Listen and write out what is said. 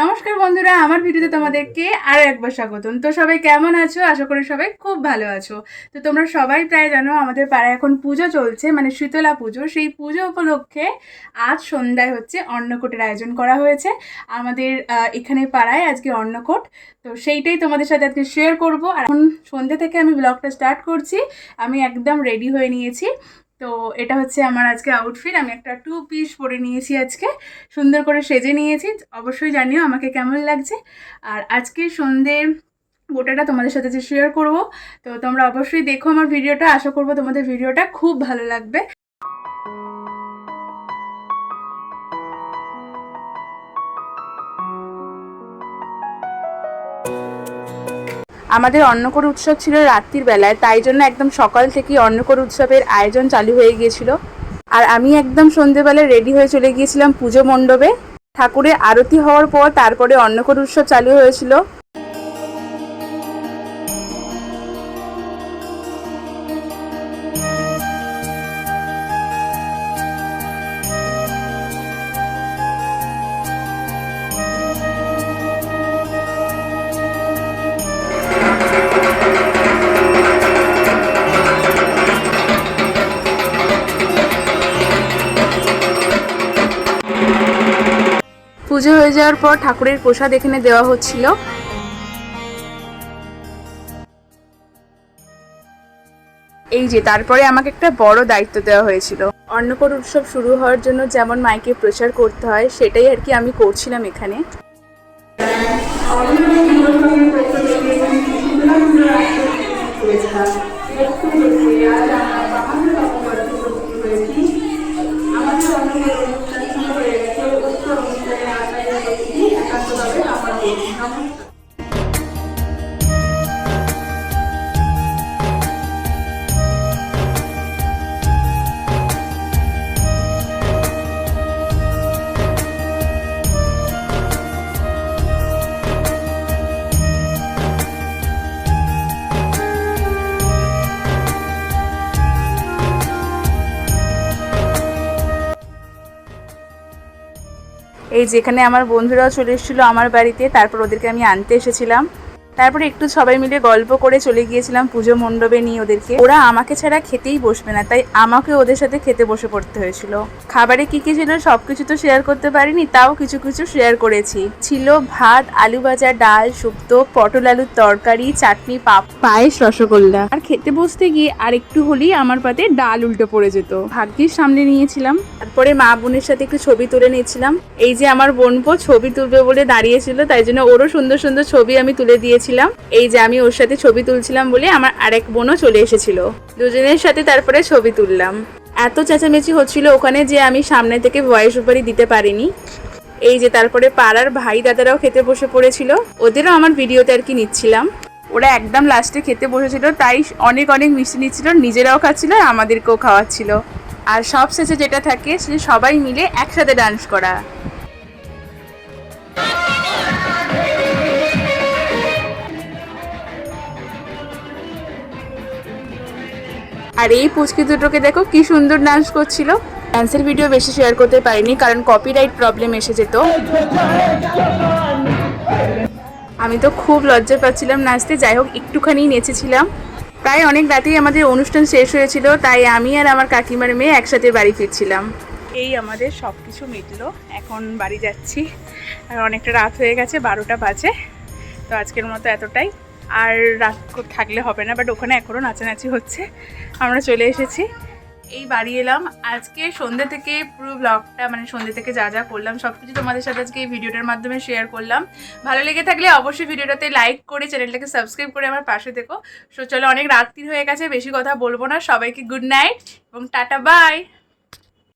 নমস্কার বন্ধুরা, আমার ভিডিওতে তোমাদেরকে আরও একবার স্বাগতম। তো সবাই কেমন আছো? আশা করি সবাই খুব ভালো আছো। তো তোমরা সবাই প্রায় জানো আমাদের পাড়ায় এখন পুজো চলছে মানে শীতলা পুজো। সেই পুজো উপলক্ষে আজ সন্ধ্যায় হচ্ছে অন্নকূটের আয়োজন করা হয়েছে। আমাদের এখানে পাড়ায় আজকে অন্নকূট। তো সেইটাই তোমাদের সাথে আজকে শেয়ার করব। আর এখন সন্ধ্যে থেকে আমি ব্লগটা স্টার্ট করছি। আমি একদম রেডি হয়ে নিয়েছি। তো এটা হচ্ছে আমার আজকে আউটফিট আমি একটা টু পিস পরে নিয়েছি আজকে। সুন্দর করে সেজে নিয়েছি। অবশ্যই জানিও আমাকে কেমন লাগছে। আর আজকে সন্ধ্যে গোটাটা তোমাদের সাথে যে শেয়ার করব, তো তোমরা অবশ্যই দেখো আমার ভিডিওটা আশা করব তোমাদের ভিডিওটা খুব ভালো লাগবে। আমাদের অন্নকর উৎসব ছিল রাত্রির বেলায়, তাই জন্য একদম সকাল থেকেই অন্নকর উৎসবের আয়োজন চালু হয়ে গিয়েছিল। আর আমি একদম সন্ধেবেলায় রেডি হয়ে চলে গিয়েছিলাম পুজো মণ্ডপে। ঠাকুরের আরতি হওয়ার পর তারপরে অন্নকর উৎসব চালু হয়েছিল। পুজো হয়ে যাওয়ার পর ঠাকুরের প্রসাদ এখানে দেওয়া হচ্ছিল। এই যে, তারপরে আমাকে একটা বড় দায়িত্ব দেওয়া হয়েছিল। অন্নকর উৎসব শুরু হওয়ার জন্য যেমন মাইকে প্রচার করতে হয়, সেটাই আর কি আমি করছিলাম এখানে। Inhaling. এই যেখানে আমার বন্ধুরাও চলে এসেছিল আমার বাড়িতে তারপর ওদেরকে আমি আনতে এসেছিলাম। তারপরে একটু সবাই মিলে গল্প করে চলে গিয়েছিলাম পুজো মণ্ডপে নিয়ে ওদেরকে। ওরা আমাকে ছাড়া খেতেই বসবে না, তাই আমাকে ওদের সাথে খেতে বসে পড়তে হয়েছিল। খাবারে কি কি ছিল সব কিছু তো শেয়ার করতে পারিনি, তাও কিছু কিছু শেয়ার করেছি। ছিল ভাত, আলু ভাজা, ডাল, শুক্তো, পটল আলুর তরকারি, চাটনি, পাপ, পায়েস, রসগোল্লা। আর খেতে বসতে গিয়ে আর একটু হলেই আমার পাতে ডাল উল্টো পড়ে যেত। ভাগ্যিস সামনে নিয়েছিলাম। তারপরে মা বোনের সাথে একটু ছবি তুলে নিয়েছিলাম। এই যে আমার বোনপো ছবি তুলবে বলে দাঁড়িয়েছিল, তাই জন্য ওরও সুন্দর সুন্দর ছবি আমি তুলে দিয়েছিলাম এই যে আমি ওর সাথে ছবি তুলছিলাম বলে আমার আরেক বোনও চলে এসেছিল। দুজনের সাথে তারপরে ছবি তুললাম। এত চেঁচামেচি হচ্ছিল ওখানে যে আমি সামনে থেকে ভয়েস ওভারই দিতে পারিনি। এই যে তারপরে পাড়ার ভাই দাদারাও খেতে বসে পড়েছিল। ওদেরও আমার ভিডিওতে আর কি নিচ্ছিলাম। ওরা একদম লাস্টে খেতে বসেছিল, তাই অনেক অনেক মিষ্টি নিচ্ছিল, নিজেরাও খাচ্ছিল আর আমাদেরকেও খাওয়াচ্ছিল। আর সব শেষে যেটা থাকে সে সবাই মিলে একসাথে ডান্স করা। আর এই পুচকি দুটোকে দেখো কি সুন্দর ডান্স করছিল। ডান্সের ভিডিও বেশি শেয়ার করতে পারিনি, কারণ কপিরাইট প্রবলেম এসে যেত। আমি তো খুব লজ্জা পাচ্ছিলাম নাচতে, যাই হোক, একটুখানি নেচেছিলাম। প্রায় অনেক রাতেই আমাদের অনুষ্ঠান শেষ হয়েছিল, তাই আমি আর আমার কাকিমার মেয়ে একসাথে বাড়ি ফিরছিলাম। এই আমাদের সব কিছু মিটলো, এখন বাড়ি যাচ্ছি। আর অনেকটা রাত হয়ে গেছে, বারোটা বাজে। তো আজকের মতো এতটাই। আর রাত থাকলে হবে না বাট ওখানে এখনও নাচানাচি হচ্ছে। আমরা চলে এসেছি। এই বাড়ি এলাম। আজকে সন্ধ্যে থেকে পুরো ব্লগটা মানে সন্ধ্যে থেকে যা যা করলাম সব কিছু তোমাদের সাথে আজকে এই ভিডিওটার মাধ্যমে শেয়ার করলাম। ভালো লেগে থাকলে অবশ্যই ভিডিওটাতে লাইক করে চ্যানেলটাকে সাবস্ক্রাইব করে আমার পাশে থেকো। সো চলো, অনেক রাত্রি হয়ে গেছে, বেশি কথা বলব না। সবাইকে গুড নাইট এবং টাটা বাই